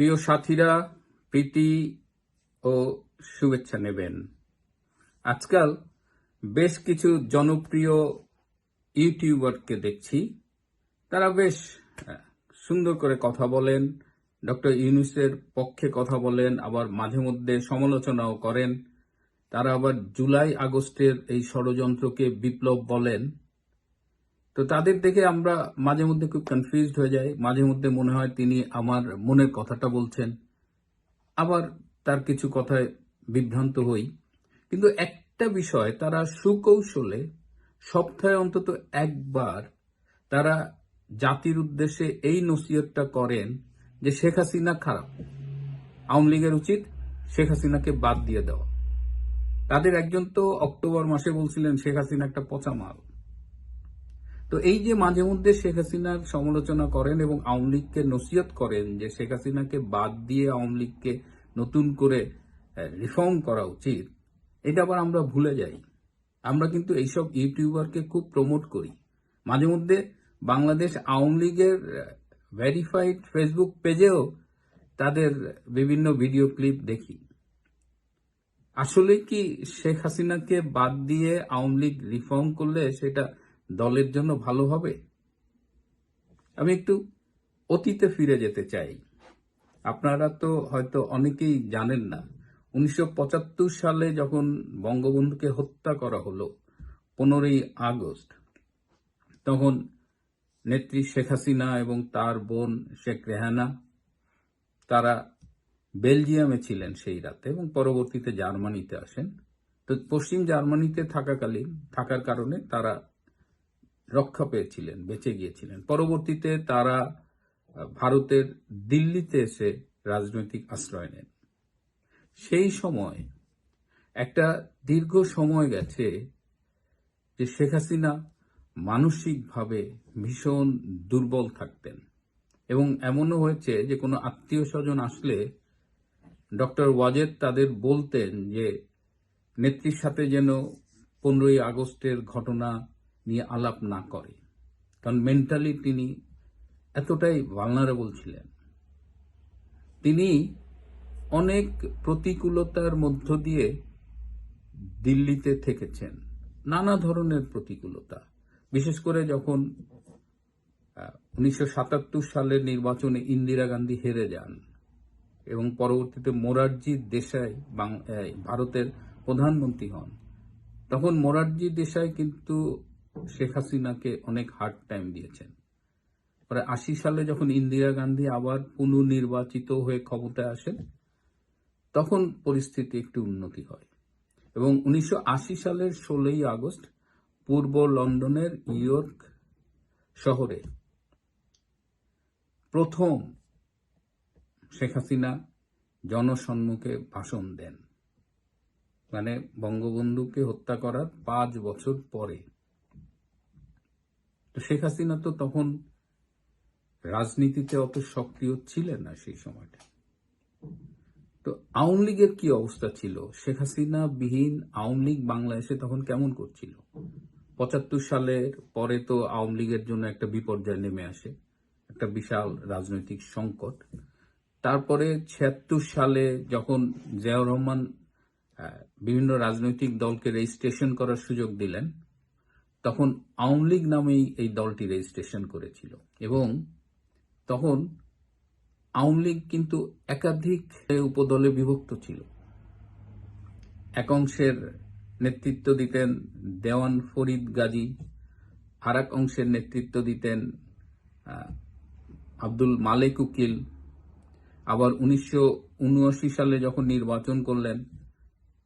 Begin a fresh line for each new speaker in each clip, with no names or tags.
প্রিয় সাথীরা, প্রীতি ও শুভেচ্ছা নেবেন। আজকাল বেশ কিছু জনপ্রিয় ইউটিউবারকে দেখছি। তারা বেশ সুন্দর করে কথা বলেন, ডক্টর ইউনুসের পক্ষে কথা বলেন, আবার মাঝে মধ্যে সমালোচনাও করেন। তারা আবার জুলাই আগস্টের এই ষড়যন্ত্রকে বিপ্লব বলেন। তো তাদের দেখে আমরা মাঝে মধ্যে খুব কনফিউজড হয়ে যাই। মাঝে মধ্যে মনে হয় তিনি আমার মনের কথাটা বলছেন। আবার তার কিছু কথায় বিভ্রান্ত হই। কিন্তু একটা বিষয়, তারা সুকৌশলে সপ্তাহে অন্তত একবার তারা জাতির উদ্দেশ্যে এই নসিহতটা করেন যে শেখ হাসিনা খারাপ। আওয়ামী লীগের উচিত শেখ হাসিনাকে বাদ দিয়ে দেওয়া। তাদের একজন তো অক্টোবর মাসে বলছিলেন, শেখ হাসিনা একটা পচা মাল। তো এই যে মাঝে মধ্যে শেখ হাসিনার সমালোচনা করেন এবং আওয়ামী লীগকে নসিহত করেন যে শেখ হাসিনাকে বাদ দিয়ে আওয়ামী লীগকে নতুন করে রিফর্ম করা উচিত, এটা আবার আমরা ভুলে যাই। আমরা কিন্তু এইসব ইউটিউবারকে খুব প্রমোট করি। মাঝে মধ্যে বাংলাদেশ আওয়ামী লীগের ভেরিফাইড ফেসবুক পেজেও তাদের বিভিন্ন ভিডিও ক্লিপ দেখি। আসলে কি শেখ হাসিনাকে বাদ দিয়ে আওয়ামী লীগ রিফর্ম করলে সেটা দলের জন্য ভালো হবে? আমি একটু অতীতে ফিরে যেতে চাই। আপনারা তো হয়তো অনেকেই জানেন না, উনিশশো পঁচাত্তর সালে যখন বঙ্গবন্ধুকে হত্যা করা হলো, পনেরোই আগস্ট, তখন নেত্রী শেখ হাসিনা এবং তার বোন শেখ রেহানা, তারা বেলজিয়ামে ছিলেন সেই রাতে এবং পরবর্তীতে জার্মানিতে আসেন। তো পশ্চিম জার্মানিতে থাকাকালীন, থাকার কারণে তারা রক্ষা পেয়েছিলেন, বেঁচে গিয়েছিলেন। পরবর্তীতে তারা ভারতের দিল্লিতে এসে রাজনৈতিক আশ্রয় নেন। সেই সময় একটা দীর্ঘ সময় গেছে যে শেখ হাসিনা মানসিকভাবে ভীষণ দুর্বল থাকতেন এবং এমনও হয়েছে যে কোনো আত্মীয় স্বজন আসলে ডক্টর ওয়াজেদ তাদের বলতেন যে, নেত্রীর সাথে যেন পনেরোই আগস্টের ঘটনা নিয়ে আলাপ না করে। কারণ মেন্টালি তিনি এতটাই ভালনারেবল ছিলেন। তিনি অনেক প্রতিকূলতার মধ্য দিয়ে দিল্লিতে থেকেছেন। নানা ধরনের প্রতিকূলতা। বিশেষ করে যখন উনিশশো সাতাত্তর সালের নির্বাচনে ইন্দিরা গান্ধী হেরে যান এবং পরবর্তীতে মোরারজি দেশাই ভারতের প্রধানমন্ত্রী হন, তখন মোরারজি দেশাই কিন্তু শেখ হাসিনাকে অনেক হার্ড টাইম দিয়েছেন। পরে আশি সালে যখন ইন্দিরা গান্ধী আবার পুনর্নির্বাচিত হয়ে ক্ষমতায় আসেন, তখন পরিস্থিতি একটু উন্নতি হয়। এবং উনিশশো আশি সালের ষোলোই আগস্ট পূর্ব লন্ডনের ইয়র্ক শহরে প্রথম শেখ হাসিনা জনসম্মুখে ভাষণ দেন। মানে বঙ্গবন্ধুকে হত্যা করার পাঁচ বছর পরে। তো শেখ হাসিনা তো তখন রাজনীতিতে অত সক্রিয় ছিলেন না সেই সময়টা। তো আওয়ামী লীগের কি অবস্থা ছিল? শেখ হাসিনা বিহীন আওয়ামী লীগ বাংলাদেশে তখন কেমন করছিল? পঁচাত্তর সালের পরে তো আওয়ামী লীগের জন্য একটা বিপর্যয় নেমে আসে, একটা বিশাল রাজনৈতিক সংকট। তারপরে ছিয়াত্তর সালে যখন জিয়াউর রহমান বিভিন্ন রাজনৈতিক দলকে রেজিস্ট্রেশন করার সুযোগ দিলেন তখন আওয়ামী লীগ নামেই এই দলটি রেজিস্ট্রেশন করেছিল এবং তখন আওয়ামী লীগ কিন্তু একাধিক উপদলে বিভক্ত ছিল। এক অংশের নেতৃত্ব দিতেন দেওয়ান ফরিদ গাজী আর এক অংশের নেতৃত্ব দিতেন আব্দুল মালেক উকিল। আবার উনিশশো উনআশি সালে যখন নির্বাচন করলেন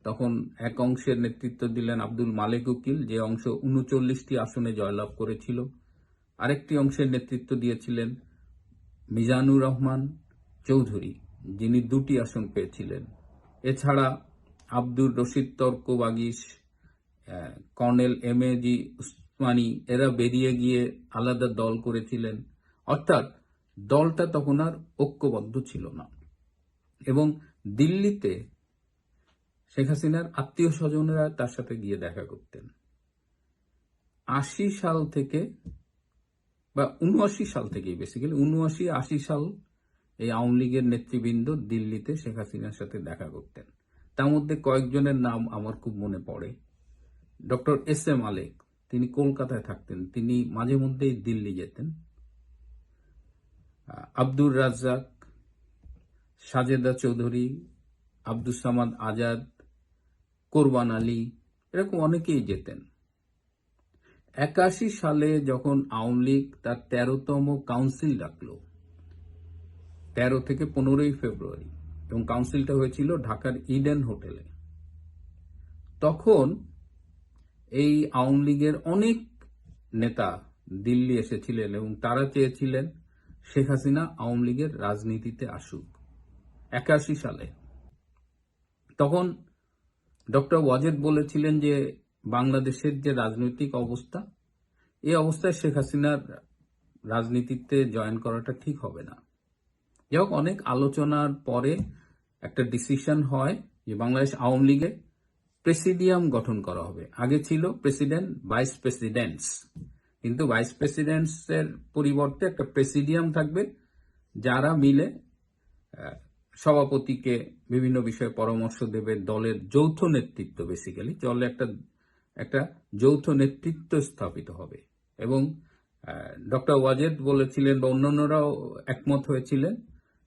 তখন এক অংশের নেতৃত্ব দিলেন আব্দুল মালেক উকিল, যে অংশ উনচল্লিশটি আসনে জয়লাভ করেছিল। আরেকটি অংশের নেতৃত্ব দিয়েছিলেন মিজানুর রহমান চৌধুরী, যিনি দুটি আসন পেয়েছিলেন। এছাড়া Abdur Rashid Tarka Bagish colonel M A G Osmani, এরা বেরিয়ে গিয়ে আলাদা দল করেছিলেন। অর্থাৎ দলটা তখন আর ঐক্যবদ্ধ ছিল না। এবং দিল্লিতে শেখ হাসিনার আত্মীয় স্বজনেরা তার সাথে গিয়ে দেখা করতেন। আশি সাল থেকে বা উনআশি সাল থেকেই বেসিক্যালি উনআশি আশি সাল এই আওয়ামী লীগের নেতৃবৃন্দ দিল্লিতে শেখ হাসিনার সাথে দেখা করতেন। তার মধ্যে কয়েকজনের নাম আমার খুব মনে পড়ে। ডক্টর এস এম আলেক, তিনি কলকাতায় থাকতেন, তিনি মাঝে মধ্যেই দিল্লি যেতেন। আব্দুর রাজ্জাক, সাজেদা চৌধুরী আব্দুল সামাদ আজাদ কোরবান আলী, এরকম অনেকেই যেতেন। একাশি সালে যখন আওয়ামী লীগ তার তেরোতম কাউন্সিল ডাকলো, তেরো থেকে পনেরোই ফেব্রুয়ারি, এবং কাউন্সিলটা হয়েছিল ঢাকার ইডেন হোটেলে। তখন এই আওয়ামী লীগের অনেক নেতা দিল্লি এসেছিলেন এবং তারা চেয়েছিলেন শেখ হাসিনা আওয়ামী লীগের রাজনীতিতে আসুক। একাশি সালে। তখন ডক্টর ওয়াজেদ বলেছিলেন যে বাংলাদেশের যে রাজনৈতিক অবস্থা এই অবস্থায় শেখ হাসিনার রাজনীতিতে জয়েন করাটা ঠিক হবে না। যাই হোক, অনেক আলোচনার পরে একটা ডিসিশন হয় যে বাংলাদেশ আওয়ামী লীগে প্রেসিডিয়াম গঠন করা হবে। আগে ছিল প্রেসিডেন্ট, ভাইস প্রেসিডেন্টস। কিন্তু ভাইস প্রেসিডেন্টসের পরিবর্তে একটা প্রেসিডিয়াম থাকবে, যারা মিলে সভাপতিকে বিভিন্ন বিষয়ে পরামর্শ দেবে দলের যৌথ নেতৃত্ব বেসিক্যালি চলে একটা একটা যৌথ নেতৃত্ব স্থাপিত হবে। এবং ডক্টর ওয়াজেদ বলেছিলেন বা অন্যান্যরাও একমত হয়েছিলেন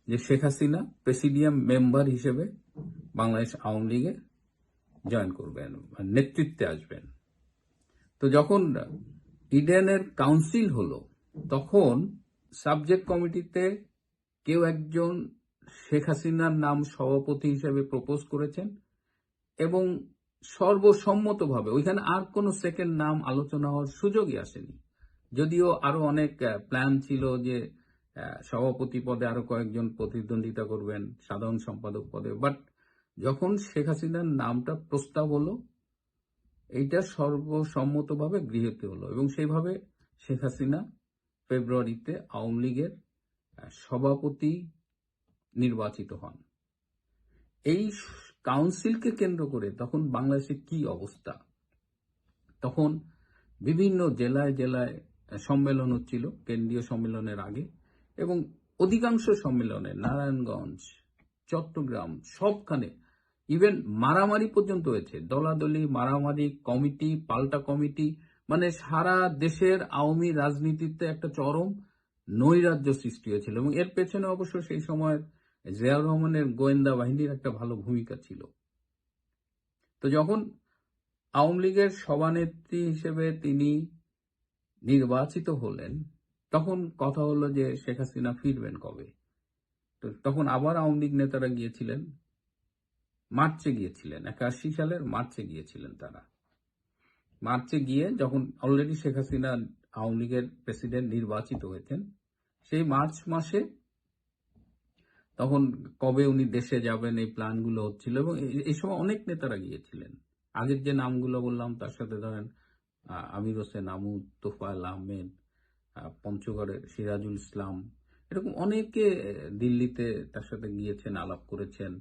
যে শেখ হাসিনা প্রেসিডিয়াম মেম্বার হিসেবে বাংলাদেশ আওয়ামী লীগে জয়েন করবেন, নেতৃত্বে আসবেন। তো যখন ইডেনের কাউন্সিল হলো, তখন সাবজেক্ট কমিটিতে কেউ একজন শেখ হাসিনার নাম সভাপতি হিসেবে প্রপোজ করেছেন এবং সর্বসম্মতভাবে ওইখানে আর কোনো সেকেন্ড নাম আলোচনা হওয়ার সুযোগই আসেনি। যদিও আরও অনেক প্ল্যান ছিল যে সভাপতি পদে আরও কয়েকজন প্রতিদ্বন্দ্বিতা করবেন, সাধারণ সম্পাদক পদে। বাট যখন শেখ হাসিনার নামটা প্রস্তাব হলো, এইটা সর্বসম্মতভাবে গৃহীত হলো এবং সেইভাবে শেখ হাসিনা ফেব্রুয়ারিতে আওয়ামী লীগের সভাপতি নির্বাচিত হন। এই কাউন্সিলকে কেন্দ্র করে তখন বাংলাদেশের কি অবস্থা? তখন বিভিন্ন জেলায় জেলায় সম্মেলন হচ্ছিল, কেন্দ্রীয় সম্মেলনের আগে, এবং অধিকাংশ সম্মেলনে নারায়ণগঞ্জ, চট্টগ্রাম সবখানে ইভেন মারামারি পর্যন্ত হয়েছে। দলাদলি, মারামারি কমিটি, পাল্টা কমিটি মানে সারা দেশের আওয়ামী রাজনীতিতে একটা চরম নৈরাজ্য সৃষ্টি হয়েছিল এবং এর পেছনে অবশ্য সেই সময় জিয়াউর রহমানের গোয়েন্দা বাহিনীর একটা ভালো ভূমিকা ছিল। তো যখন আওয়ামী লীগের সভানেত্রী হিসেবে তিনি নির্বাচিত হলেন, তখন কথা হলো যে শেখ হাসিনা ফিরবেন কবে? তো তখন আবার আওয়ামী লীগ নেতারা গিয়েছিলেন, মার্চে গিয়েছিলেন, একাশি সালের মার্চে গিয়েছিলেন তারা। মার্চে গিয়ে যখন অলরেডি শেখ হাসিনা আওয়ামী লীগের প্রেসিডেন্ট নির্বাচিত হয়েছেন, সেই মার্চ মাসে তখন কবে উনি দেশে যাবেন, এই প্ল্যানগুলো হচ্ছিল এবং এই- সময় অনেক নেতারা গিয়েছিলেন। আগের যে নামগুলো বললাম, তার সাথে ধরেন আমির হোসেন আমুদ তোফায়েল আহমেদ পঞ্চগড়ের সিরাজুল ইসলাম, এরকম অনেকে দিল্লিতে তার সাথে গিয়েছেন, আলাপ করেছেন।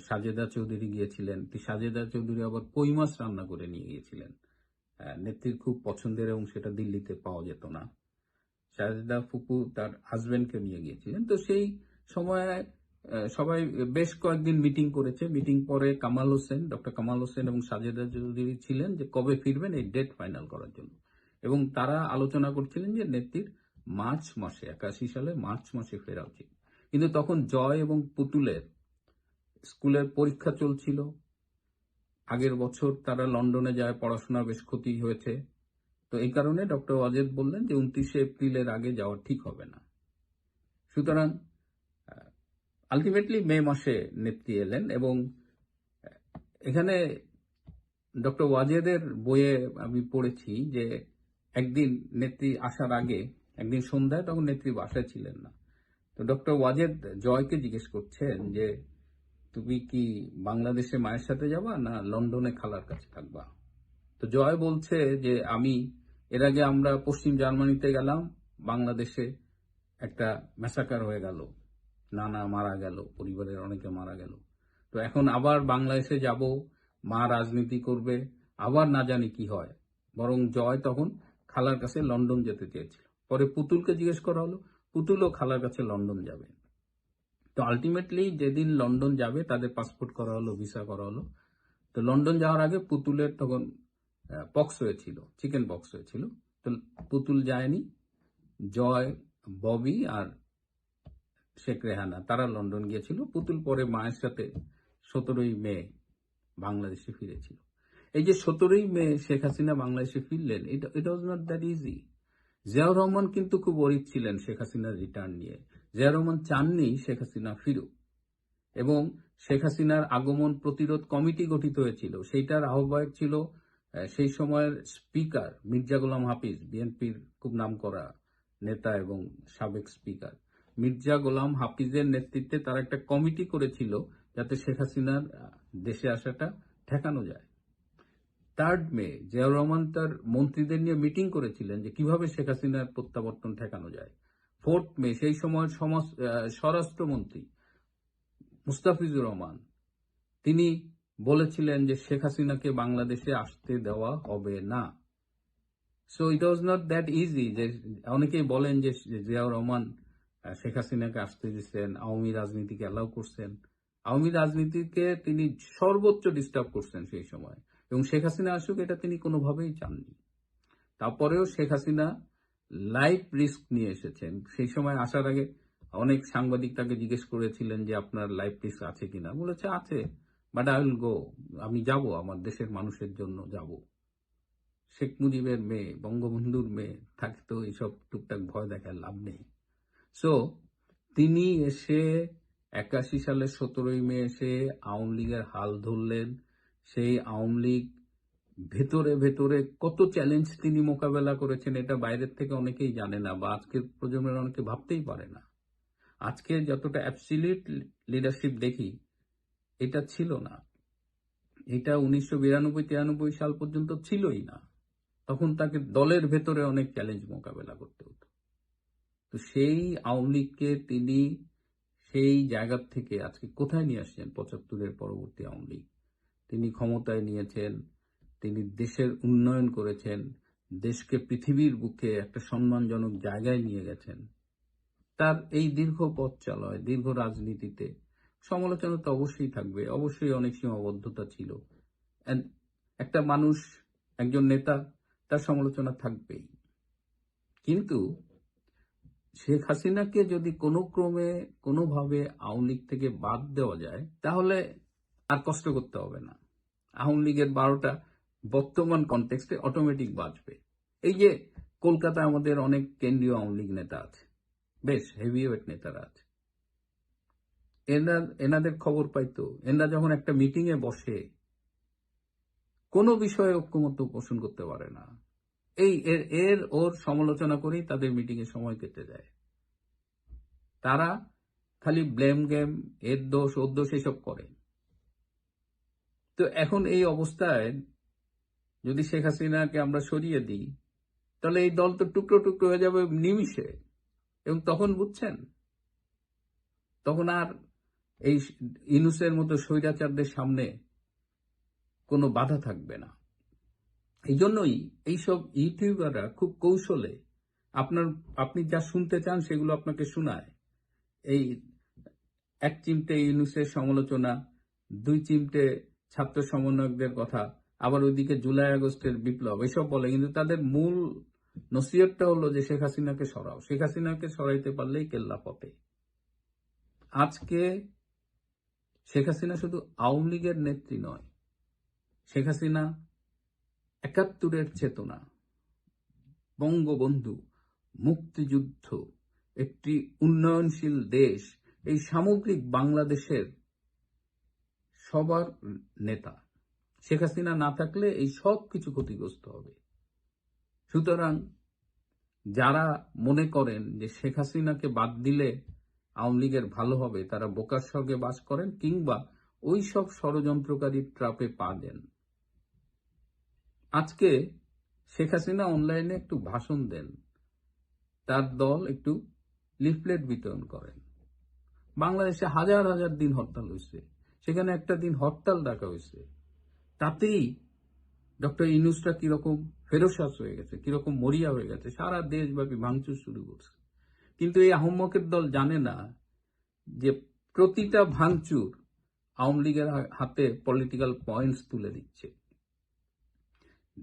সাজেদা চৌধুরী গিয়েছিলেন। সাজেদা চৌধুরী আবার কই মাছ রান্না করে নিয়ে গিয়েছিলেন। নেত্রীর খুব পছন্দের এবং সেটা দিল্লিতে পাওয়া যেত না। সাজেদা ফুপু তার হাজবেন্ডকে নিয়ে গিয়েছিলেন। তো সেই সময় সবাই বেশ কয়েকদিন মিটিং করেছে। মিটিং পরে কামাল হোসেন, ডক্টর কামাল হোসেন এবং সাজেদা চৌধুরী ছিলেন যে কবে ফিরবেন এই ডেট ফাইনাল করার জন্য। এবং তারা আলোচনা করছিলেন যে নেত্রীর মার্চ মাসে, একাশি সালে মার্চ মাসে ফেরা উচিত। কিন্তু তখন জয় এবং পুতুলের স্কুলের পরীক্ষা চলছিল। আগের বছর তারা লন্ডনে যায়, পড়াশোনা বেশ ক্ষতি হয়েছে। তো এই কারণে ডক্টর অজেদ বললেন যে উনত্রিশে এপ্রিলের আগে যাওয়া ঠিক হবে না। সুতরাং আলটিমেটলি মে মাসে নেত্রী এলেন এবং এখানে ডক্টর ওয়াজেদের বইয়ে আমি পড়েছি যে একদিন নেত্রী আসার আগে, একদিন সন্ধ্যায় তখন নেত্রী বাসায় ছিলেন না। তো ডক্টর ওয়াজেদ জয়কে জিজ্ঞেস করছেন যে, তুমি কি বাংলাদেশে মায়ের সাথে যাবা না লন্ডনে খালার কাছে থাকবা? তো জয় বলছে যে, আমি, এর আগে আমরা পশ্চিম জার্মানিতে গেলাম, বাংলাদেশে একটা ম্যাসাকার হয়ে গেল। নানা মারা গেল, পরিবারের অনেকে মারা গেল। তো এখন আবার বাংলাদেশে যাব, মা রাজনীতি করবে, আবার না জানি কি হয়। বরং জয় তখন খালার কাছে লন্ডন যেতে চেয়েছিল। পরে পুতুলকে জিজ্ঞেস করা হলো, পুতুলও খালার কাছে লন্ডন যাবে। তো আলটিমেটলি যেদিন লন্ডন যাবে, তাদের পাসপোর্ট করা হলো ভিসা করা হলো। তো লন্ডন যাওয়ার আগে পুতুলের তখন পক্স হয়েছিল চিকেন পক্স হয়েছিল। তো পুতুল যায়নি, জয়, ববি আর শেখ রেহানা, তারা লন্ডন গিয়েছিল। পুতুল পরে মায়ের সাথে সতেরোই মে বাংলাদেশে ফিরেছিল। এই যে সতেরোই মে শেখ হাসিনা বাংলাদেশে ফিরলেন, এটা এটা was not that easy Ziaur Rahman কিন্তু খুব অরিত ছিলেন শেখ হাসিনার রিটার্ন নিয়ে। জিয়াউর রহমান চাননি শেখ হাসিনা ফিরুক। এবং শেখ হাসিনার আগমন প্রতিরোধ কমিটি গঠিত হয়েছিল। সেইটার আহ্বায়ক ছিল সেই সময়ের স্পিকার মির্জা গোলাম হাফিজ, বিএনপির খুব নামকরা নেতা এবং সাবেক স্পিকার মির্জা গোলাম হাফিজের নেতৃত্বে তারা একটা কমিটি করেছিল যাতে শেখ হাসিনার দেশে আসাটা ঠেকানো যায়। থার্ড মে জিয়াউর রহমান তার মন্ত্রীদের নিয়ে মিটিং করেছিলেন যে কীভাবে শেখ হাসিনার প্রত্যাবর্তন ঠেকানো যায়। ফোর্থ মে সেই সময় সমাজ- স্বরাষ্ট্রমন্ত্রী মুস্তাফিজুর রহমান, তিনি বলেছিলেন যে শেখ হাসিনাকে বাংলাদেশে আসতে দেওয়া হবে না। So it was not that easy যে অনেকেই বলেন যে জিয়াউর রহমান শেখ হাসিনাকে আসতে দিচ্ছেন আওয়ামী রাজনীতিকে অ্যালাউ করছেন। আওয়ামী রাজনীতিকে তিনি সর্বোচ্চ ডিস্টার্ব করছেন সেই সময়। এবং শেখ হাসিনা আসুক, এটা তিনি কোনোভাবেই চাননি। তারপরেও শেখ হাসিনা লাইফ রিস্ক নিয়ে এসেছেন। সেই সময় আসার আগে অনেক সাংবাদিক তাকে জিজ্ঞেস করেছিলেন যে, আপনার লাইফ রিস্ক আছে কিনা? বলেছে, আছে বাট আই উইল গো আমি যাব, আমার দেশের মানুষের জন্য যাব। শেখ মুজিবের মেয়ে, বঙ্গবন্ধুর মেয়ে থাকে তো এইসব টুকটাক ভয় দেখার লাভ নেই। সো তিনি এসে একাশি সালের সতেরোই মে এসে আওয়ামী লীগের হাল ধরলেন। সেই আওয়ামী লীগ ভেতরে ভেতরে কত চ্যালেঞ্জ তিনি মোকাবেলা করেছেন, এটা বাইরের থেকে অনেকেই জানে না বা আজকের প্রজন্মের অনেকে ভাবতেই পারে না। আজকে যতটা অ্যাবসিলিউট লিডারশিপ দেখি, এটা ছিল না। এটা উনিশশো বিরানব্বই তিরানব্বই সাল পর্যন্ত ছিলই না। তখন তাকে দলের ভেতরে অনেক চ্যালেঞ্জ মোকাবেলা করতে হতো। তো সেই আওয়ামী লীগকে তিনি সেই জায়গা থেকে আজকে কোথায় নিয়ে আসছেন? পঁচাত্তরের পরবর্তী আওয়ামী লীগ। তিনি ক্ষমতায় নিয়েছেন, তিনি দেশের উন্নয়ন করেছেন, দেশকে পৃথিবীর বুকে একটা সম্মানজনক জায়গায় নিয়ে গেছেন। তার এই দীর্ঘ পথ চলায়, দীর্ঘ রাজনীতিতে সমালোচনা তো অবশ্যই থাকবে, অবশ্যই অনেক সীমাবদ্ধতা ছিল। একটা মানুষ, একজন নেতা, তার সমালোচনা থাকবেই। কিন্তু শেখ হাসিনাকে যদি কোনো ক্রমে, কোনোভাবে আওয়ামী লীগ থেকে বাদ দেওয়া যায়, তাহলে আর কষ্ট করতে হবে না। আওয়ামী লীগের বারোটা বর্তমান কনটেক্সটে অটোমেটিক বাঁচবে এই যে কলকাতায় আমাদের অনেক কেন্দ্রীয় আওয়ামী লীগ নেতা আছে, বেশ হেভিওয়েট নেতারা আছে। এরা এনাদের খবর পাইতো এনারা যখন একটা মিটিং এ বসে, কোনো বিষয়ে ঐক্যমত্য পোষণ করতে পারে না। এই এর এর ওর সমালোচনা করেই তাদের মিটিং এ সময় কেটে যায়। তারা খালি ব্লেম গেম এর দোষ, ওর দোষ এসব করে। তো এখন এই অবস্থায় যদি শেখ হাসিনাকে আমরা সরিয়ে দিই, তাহলে এই দল তো টুকরো টুকরো হয়ে যাবে নিমিষে। এবং তখন বুঝছেন? তখন আর এই ইনুসের মতো স্বৈরাচারদের সামনে কোনো বাধা থাকবে না। এই জন্যই এইসব ইউটিউবাররা খুব কৌশলে আপনার, আপনি যা শুনতে চান সেগুলো আপনাকে শোনায়। এই এক চিমটে ইউনুসের সমালোচনা, দুই চিমটে ছাত্র সমন্বয়কদের কথা, আবার ওইদিকে জুলাই আগস্টের বিপ্লব, এসব বলে। কিন্তু তাদের মূল নসিহতটা হলো যে শেখ হাসিনাকে সরাও। শেখ হাসিনাকে সরাইতে পারলেই কেল্লা পথে। আজকে শেখ হাসিনা শুধু আওয়ামী লীগের নেত্রী নয়। শেখ হাসিনা একাত্তরের চেতনা। বঙ্গবন্ধু, মুক্তিযুদ্ধ, একটি উন্নয়নশীল দেশ, এই সামগ্রিক বাংলাদেশের সবার নেতা। শেখ হাসিনা না থাকলে এই সব কিছু ক্ষতিগ্রস্ত হবে। সুতরাং যারা মনে করেন যে শেখ হাসিনাকে বাদ দিলে আওয়ামী লীগের ভালো হবে, তারা বোকার স্বর্গে বাস করেন কিংবা ওই সব ষড়যন্ত্রকারী ট্রাপে পা দেন। আজকে শেখ হাসিনা অনলাইনে একটু ভাষণ দেন। তার দল একটু লিফলেট বিতরণ করেন। বাংলাদেশে হাজার হাজার দিন হরতাল হয়েছে। সেখানে একটা দিন হরতাল ডাকা হয়েছে। তাতেই ডক্টর ইনুসটা কীরকম ফেরোসাস হয়ে গেছে, কীরকম মরিয়া হয়ে গেছে, সারা দেশব্যাপী ভাঙচুর শুরু করছে। কিন্তু এই আহম্মকের দল জানে না যে প্রতিটা ভাঙচুর আওয়ামী লীগের হাতে পলিটিক্যাল পয়েন্টস তুলে দিচ্ছে।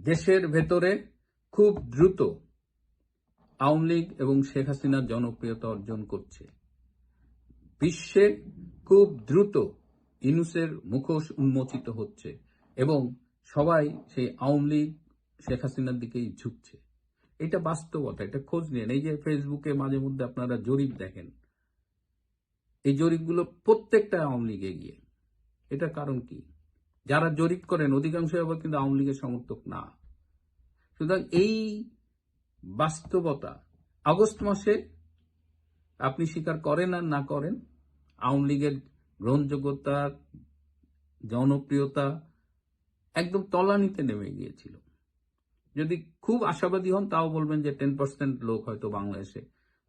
দেশের ভেতরে খুব দ্রুত আওয়ামী লীগ এবং শেখ হাসিনার জনপ্রিয়তা অর্জন করছে। বিশ্বে খুব দ্রুত ইনুসের মুখোশ উন্মোচিত হচ্ছে এবং সবাই সেই আওয়ামী লীগ, শেখ হাসিনার দিকেই ঝুঁকছে। এটা বাস্তবতা এটা খোঁজ নিন এই যে ফেসবুকে মাঝে মধ্যে আপনারা জরিপ দেখেন, এই জরিপগুলো প্রত্যেকটা আওয়ামী লীগে গিয়ে এটা কারণ কি? যারা জরিপ করেন, অধিকাংশ আবার কিন্তু আওয়ামী লীগের সমর্থক না। সুতরাং এই বাস্তবতা, আগস্ট মাসে আপনি স্বীকার করেন আর না করেন, আওয়ামী লীগের গ্রহণযোগ্যতা, জনপ্রিয়তা একদম তলানিতে নেমে গিয়েছিল। যদি খুব আশাবাদী হন, তাও বলবেন যে টেন পার্সেন্ট লোক হয়তো বাংলাদেশে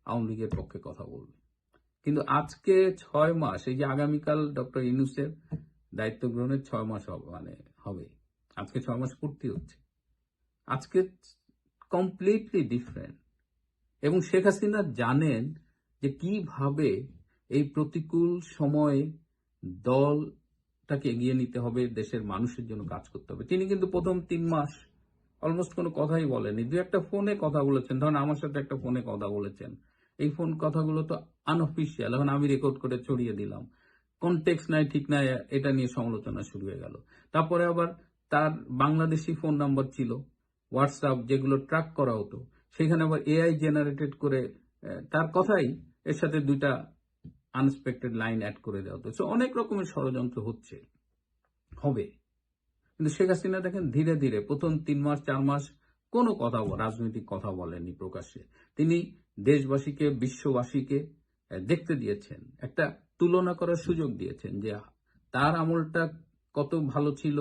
আওয়ামী লীগের পক্ষে কথা বলবে। কিন্তু আজকে ছয় মাস, এই যে আগামীকাল ডক্টর ইনুসের দায়িত্ব গ্রহণের ছয় মাস মানে হবে। আজকে ছয় মাস পূর্তি হচ্ছে। আজকে কমপ্লিটলি ডিফারেন্ট এবং শেখ হাসিনা জানেন যে কীভাবে এই প্রতিকূল সময়ে দলটাকে এগিয়ে নিতে হবে, দেশের মানুষের জন্য কাজ করতে হবে। তিনি কিন্তু প্রথম তিন মাস অলমোস্ট কোনো কথাই বলেনি দু একটা ফোনে কথা বলেছেন। ধরেন আমার সাথে একটা ফোনে কথা বলেছেন। এই ফোন কথাগুলো তো আনঅফিসিয়াল এখন আমি রেকর্ড করে ছড়িয়ে দিলাম। কনটেক্স নাই, ঠিক নাই, এটা নিয়ে সমালোচনা শুরু হয়ে গেল। তারপরে আবার তার বাংলাদেশি ফোন নাম্বার ছিল হোয়াটসঅ্যাপ যেগুলো ট্র্যাক করা হতো। সেখানে আবার এআই জেনারেটেড করে তার কথাই এর সাথে দুইটা আনএক্সপেক্টেড লাইন অ্যাড করে দেওয়া হতো। অনেক রকমের ষড়যন্ত্র হচ্ছে, হবে। কিন্তু শেখ হাসিনা দেখেন, ধীরে ধীরে প্রথম তিন মাস, চার মাস কোনো কথা, রাজনৈতিক কথা বলেননি প্রকাশ্যে। তিনি দেশবাসীকে, বিশ্ববাসীকে দেখতে দিয়েছেন। একটা তুলনা করার সুযোগ দিয়েছেন যে তার আমলটা কত ভালো ছিল,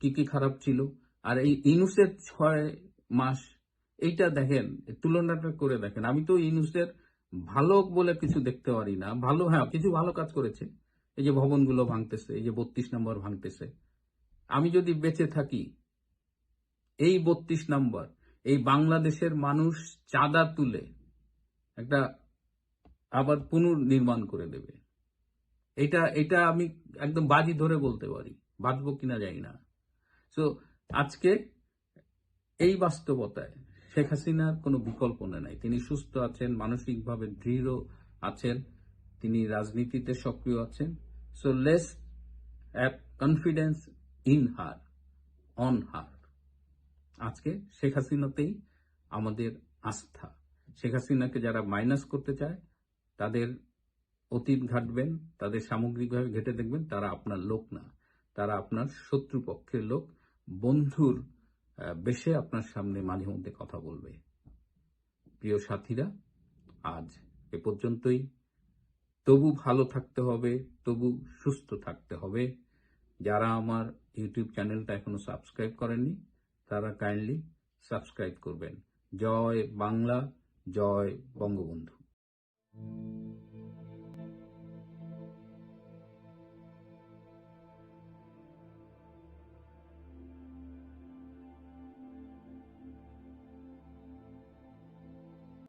কি কি খারাপ ছিল। আর এই ইনুসের ছয় মাস, এইটা দেখেন, তুলনাটা করে দেখেন। আমি তো ইনুসের ভালো বলে কিছু দেখতে পারি না। ভালো হ্যাঁ কিছু ভালো কাজ করেছে। এই যে ভবনগুলো ভাঙতেছে, এই যে বত্রিশ নম্বর ভাঙতেছে। আমি যদি বেঁচে থাকি, এই বত্রিশ নম্বর, এই বাংলাদেশের মানুষ চাঁদা তুলে একটা আবার পুনর্নির্মাণ করে দেবে। এটা এটা আমি একদম বাজি ধরে বলতে পারি বাঁচবো কিনা জানি না। সো আজকে এই বাস্তবতায় শেখ হাসিনার কোনো বিকল্প নাই। তিনি সুস্থ আছেন, মানসিকভাবে দৃঢ় আছেন, তিনি রাজনীতিতে সক্রিয় আছেন। So less of confidence in her on her আজকে শেখ হাসিনাতেই আমাদের আস্থা। শেখ হাসিনাকে যারা মাইনাস করতে চায়, তাদের অতীত ঘাটবেন, তাদের সামগ্রিকভাবে ঘেটে দেখবেন তারা আপনার লোক না। তারা আপনার শত্রুপক্ষের লোক। বন্ধুর বেশে আপনার সামনে মাঝে মধ্যে কথা বলবে। প্রিয় সাথীরা, আজ এ পর্যন্তই। তবু ভালো থাকতে হবে, তবু সুস্থ থাকতে হবে। যারা আমার ইউটিউব চ্যানেলটা এখনও সাবস্ক্রাইব করেননি, তারা কাইন্ডলি সাবস্ক্রাইব করবেন। জয় বাংলা, জয় বঙ্গবন্ধু।